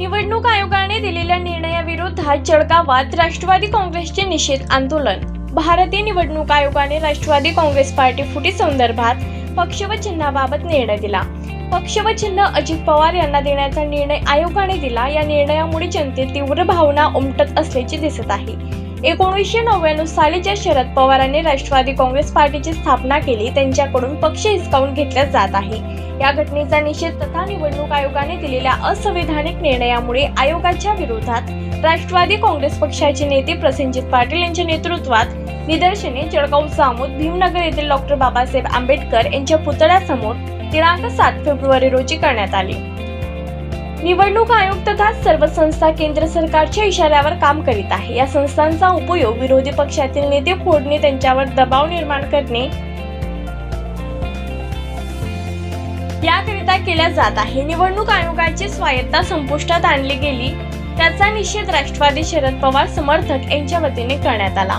निवडणूक आयोगाने दिलेल्या निर्णयाविरोधात जळगावात राष्ट्रवादी काँग्रेसचे निषेध आंदोलन. भारतीय निवडणूक आयोगाने राष्ट्रवादी काँग्रेस पार्टी फुटी संदर्भात पक्ष व चिन्हाबाबत निर्णय दिला. पक्ष व चिन्ह अजित पवार यांना देण्याचा निर्णय आयोगाने दिला. या निर्णयामुळे जनतेत तीव्र भावना उमटत असल्याचे दिसत आहे. एकोणीसशे नव्याण्णव साली ज्या शरद पवारांनी राष्ट्रवादी काँग्रेस पार्टीची स्थापना केली. त्यांच्याकडून पक्ष हिसकावून घेतला जात आहे. या घटनेचा निषेध तथा निवडणूक आयोगाने दिलेल्या असंविधानिक निर्णयामुळे आयोगाच्या विरोधात राष्ट्रवादी काँग्रेस पक्षाचे नेते प्रसेनजित पाटील यांच्या नेतृत्वात निदर्शने जळगाव जामोद भीमनगर येथील डॉक्टर बाबासाहेब आंबेडकर यांच्या पुतळ्यासमोर दिनांक सात फेब्रुवारी रोजी करण्यात आली. निवडणूक आयोग तथा सर्व संस्था केंद्र सरकारच्या इशाऱ्यावर काम करीत आहे. या संस्थांचा उपयोग विरोधी पक्षातील नेते फोडणे त्यांच्यावर दबाव निर्माण करणे याकरिता केल्या जात आहे. निवडणूक आयोगाची स्वायत्ता संपुष्टात आणली गेली. त्याचा निषेध राष्ट्रवादी शरद पवार समर्थक यांच्या वतीने करण्यात आला.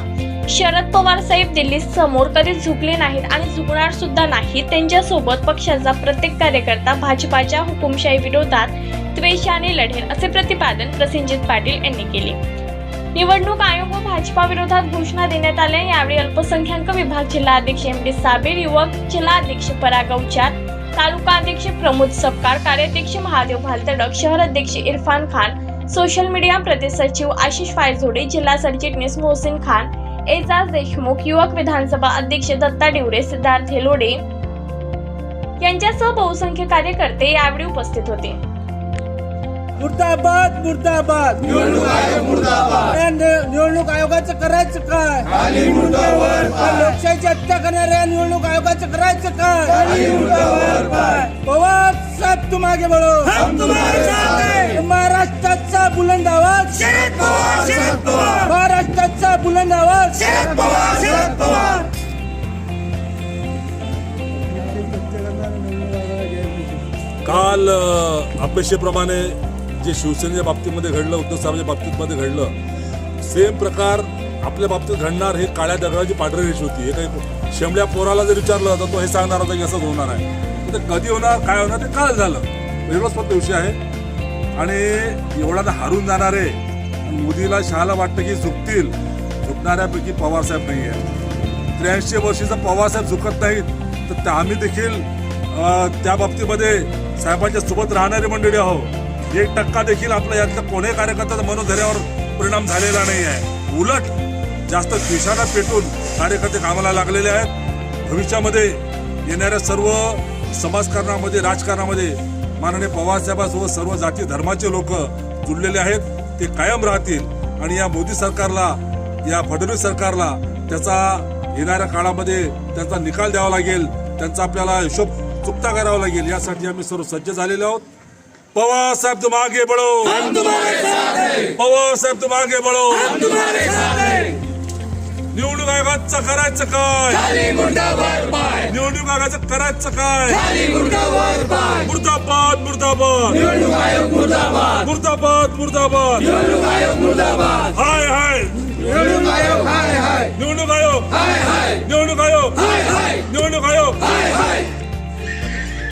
शरद पवार साहेब दिल्ली समोर कधी झुकले नाहीत आणि झुकणार सुद्धा नाहीत. त्यांच्यासोबत पक्षाचा प्रत्येक कार्यकर्ता भाजपाच्या हुकुमशाही विरोधात द्वेषाने लढेल असे प्रतिपादन प्रसेनजित पाटील यांनी केले. निवडणूक आयोग व भाजपा विरोधात घोषणा देण्यात आल्या. यावेळी अल्पसंख्याक विभाग जिल्हा अध्यक्ष एम डी साबीर युवक जिल्हा अध्यक्ष परागव चार तालुका अध्यक्ष प्रमोद सपकार कार्याध्यक्ष महादेव भालतडक शहर अध्यक्ष इरफान खान सोशल मीडिया प्रतिसचिव आशिष फायझोडे जिल्हा सरचिटणीस मोहसिन खान एजाज देशमुख युवक विधानसभा अध्यक्ष दत्ता डिवरे सिद्धार्थ हेलोडे यांच्यासह बहुसंख्य कार्यकर्ते यावेळी उपस्थित होते. मुर्दाबाद मुर्दाबाद. निवडणूक आयोग मुर्दाबाद निवडणूक आयोगाचं करायचं काय? लोकशाहीची हत्या करणाऱ्या निवडणूक आयोगाचं करायचं काय? पवार साहेब तू मागे बळो महाराष्ट्राचा बुलंद आवाज. महाराष्ट्राचा बुलंद आवाज. काल अपेक्षेप्रमाणे जे शिवसेनेच्या बाबतीमध्ये घडलं उद्धव साहेबांच्या बाबतीमध्ये घडलं सेम प्रकार आपल्या बाबतीत घडणार हे काळ्या दगडाची पांढरी रेष होती. हे काही शेमड्या पोराला जर विचारलं तर तो हे सांगणार होता की असंच होणार आहे. तर ते कधी होणार काय होणार ते काल झालं. वेगळाच फक्त विषय आहे. आणि एवढा तर हारून जाणारे मोदीला शहाला वाटतं की झुकतील. झुकणाऱ्यापैकी पवारसाहेब नाही आहे त्र्याऐंशी वर्षीचा पवारसाहेब झुकत नाहीत. तर आम्ही देखील त्या बाबतीमध्ये साहेबांच्या सोबत राहणारी मंडळी आहो एक टक्का देखील आपल्या यातल्या कोणी कार्यकर्त्याचा मनोधैर्यावर परिणाम झालेला नाही आहे. उलट जास्त खिशाला पेटून कार्यकर्ते कामाला लागलेले आहेत. भविष्यामध्ये येणाऱ्या सर्व समाजकारणामध्ये राजकारणामध्ये माननीय पवारसाहेबांसोबत सर्व जाती धर्माचे लोक जुडलेले आहेत. ते कायम राहतील आणि या मोदी सरकारला या फडणवीस सरकारला त्याचा येणाऱ्या काळामध्ये त्यांचा निकाल द्यावा लागेल. त्यांचा आपल्याला हिशोब चुकता करावा लागेल. यासाठी आम्ही सर्व सज्ज झालेले आहोत. पवार साहेब तुम आगे बढो। पवार साहेब तुम आगे बढो। निवडणूक आयोगाचं करायचं काय निवडणूक आयोगाचं करायचं काय मुर्दाबाद मुर्दाबाद। मुर्दाबाद। मुर्दाबाद हाय हाय।